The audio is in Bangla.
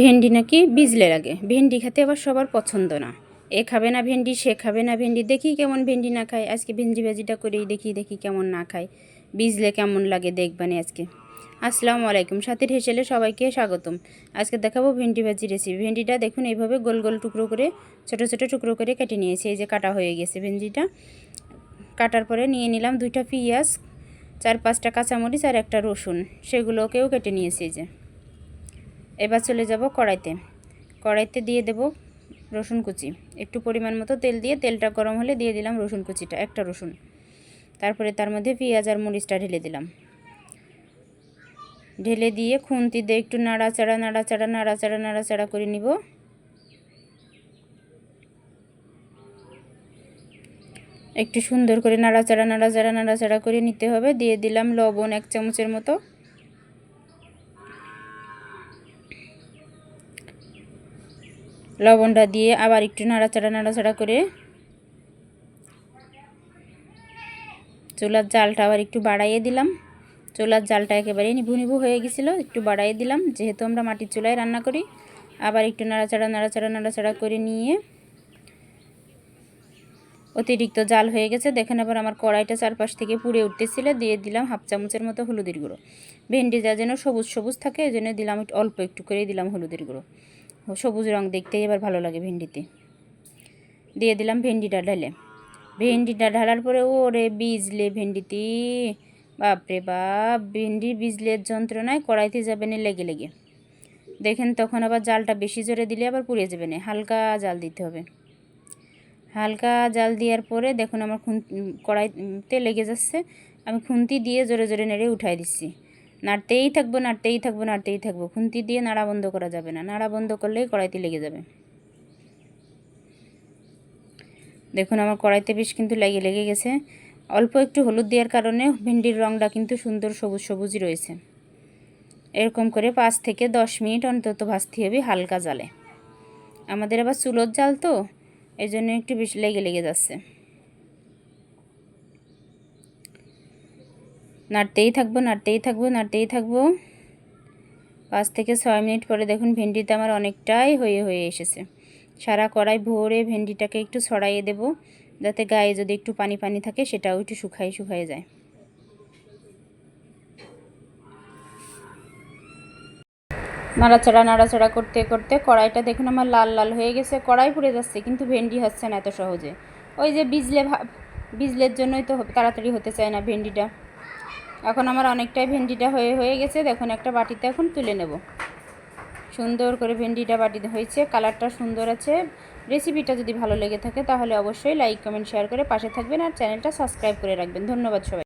ভেন্ডি নাকি বিজলে লাগে। ভেন্ডি খেতে আবার সবার পছন্দ না। এ খাবে না ভেন্ডি, সে খাবে না ভেন্ডি, দেখি কেমন ভেন্ডি না খায়। আজকে ভেন্ডি ভাজিটা করেই দেখি দেখি কেমন না খায়। বিজলে কেমন লাগে দেখবানে আজকে। আসসালামু আলাইকুম, সাথীর হেসেলে সবাইকে স্বাগতম। আজকে দেখাবো ভেন্ডি ভাজি রেসিপি ভেন্ডিটা দেখুন, এইভাবে গোল গোল টুকরো করে, ছোট ছোট টুকরো করে কেটে নিয়েছি। এই যে কাটা হয়ে গেছে ভেন্ডিটা। কাটার পরে নিয়ে নিলাম দুইটা পেঁয়াজ, চার পাঁচটা কাঁচামরিচ আর একটা রসুন। সেগুলোকেও কেটে নিয়েছি এই যে। এবার চলে যাব কড়াইতে। কড়াইতে দিয়ে দেব রসুন কুচি। একটু পরিমাণ মতো তেল দিয়ে, তেলটা গরম হলে দিয়ে দিলাম রসুন কুচিটা, একটা রসুন। তারপরে তার মধ্যে পেঁয়াজ আর মরিচটা ঢেলে দিলাম। ঢেলে দিয়ে খুন্তি দিয়ে একটু নাড়াচাড়া নাড়াচাড়া নাড়াচাড়া নাড়াচাড়া করে নিব। একটু সুন্দর করে নাড়াচাড়া নাড়াচাড়া নাড়াচাড়া করে নিতে হবে। দিয়ে দিলাম লবণ এক চামচের মতো। লবণটা দিয়ে আবার একটু নাড়াচাড়া নাড়াচাড়া করে চুলার জালটা আবার একটু বাড়াইয়ে দিলাম। চুলার জালটা একেবারে নিভু নিভু হয়ে গেছিল, একটু বাড়াইয়ে দিলাম। যেহেতু আমরা মাটির চুলায় রান্না করি, আবার একটু নাড়াচাড়া নাড়াচাড়া নাড়াচাড়া করে নিয়ে অতিরিক্ত জাল হয়ে গেছে। দেখেন আবার আমার কড়াইটা চারপাশ থেকে পুড়ে উঠতেছিল, দিয়ে দিলাম হাফ চামচের মতো হলুদের গুঁড়ো। ভেন্ডি যা যেন সবুজ সবুজ থাকে, এই জন্য দিলাম অল্প একটু করে দিলাম হলুদের গুঁড়ো। সবুজ রং দেখতেই এবার ভালো লাগে ভেন্ডিতে। দিয়ে দিলাম ভেন্ডিটা ঢালে। ভেন্ডিটা ঢালার পরে ওরে বিজলে ভেন্ডিতে বাপরে বাপ ভেন্ডি বিজলের যন্ত্রণায় কড়াইতে যাবে না লেগে লেগে। দেখেন তখন আবার জালটা বেশি জোরে দিলে আবার পুড়ে যাবে না, হালকা জাল দিতে হবে। হালকা জাল দেওয়ার পরে দেখুন আমার খুন কড়াইতে লেগে যাচ্ছে, আমি খুন্তি দিয়ে জোরে জোরে নেড়ে উঠাই দিচ্ছি। নাড়তেই থাকব নাড়তেই থাকব নাড়তেই থাকব। খুন্তি দিয়ে নাড়া বন্ধ করা যাবে না। নাড়া বন্ধ করলেই কড়াইতে লেগে যাবে। দেখুন, আমার কড়াইতে বেশ কিন্তু লেগে লেগে গেছে। অল্প একটু হলুদ দেওয়ার কারণে ভেন্ডির রঙটা কিন্তু সুন্দর সবুজ সবুজই রয়েছে। এরকম করে পাঁচ থেকে দশ মিনিট অন্তত ভাজতে হবে হালকা জালে। আমাদের আবার চুলোর জাল তো এই জন্য একটু বেশি লেগে লেগে যাচ্ছে। নাড়তেই থাকব নাড়তেই থাকব নাড়তেই থাকব। পাঁচ থেকে ছয় মিনিট পরে দেখুন ভেন্ডিটা আমার অনেকটাই হয়ে হয়ে এসেছে। সারা কড়াই ভরে ভেন্ডিটাকে একটু ছড়াইয়ে দেব, যাতে গায়ে যদি একটু পানি পানি থাকে সেটাও একটু শুকাই শুকাই যায়। নাড়াচাড়া নাড়াচাড়া করতে করতে কড়াইটা দেখুন আমার লাল লাল হয়ে গেছে, কড়াই পুড়ে যাচ্ছে, কিন্তু ভেন্ডি হচ্ছে না এত সহজে। ওই যে বিজলে বিজলের জন্যই তো তাড়াতাড়ি হতে চায় না ভেন্ডিটা। এখন আমার অনেকটাই ভেন্ডিটা হয়ে হয়ে গেছে। দেখুন, একটা বাটিতে এখন তুলে নেব। সুন্দর করে ভেন্ডিটা বাটিতে হয়েছে, কালারটা সুন্দর আছে। রেসিপিটা যদি ভালো লেগে থাকে তাহলে অবশ্যই লাইক, কমেন্ট, শেয়ার করে পাশে থাকবেন আর চ্যানেলটা সাবস্ক্রাইব করে রাখবেন। ধন্যবাদ সবাই।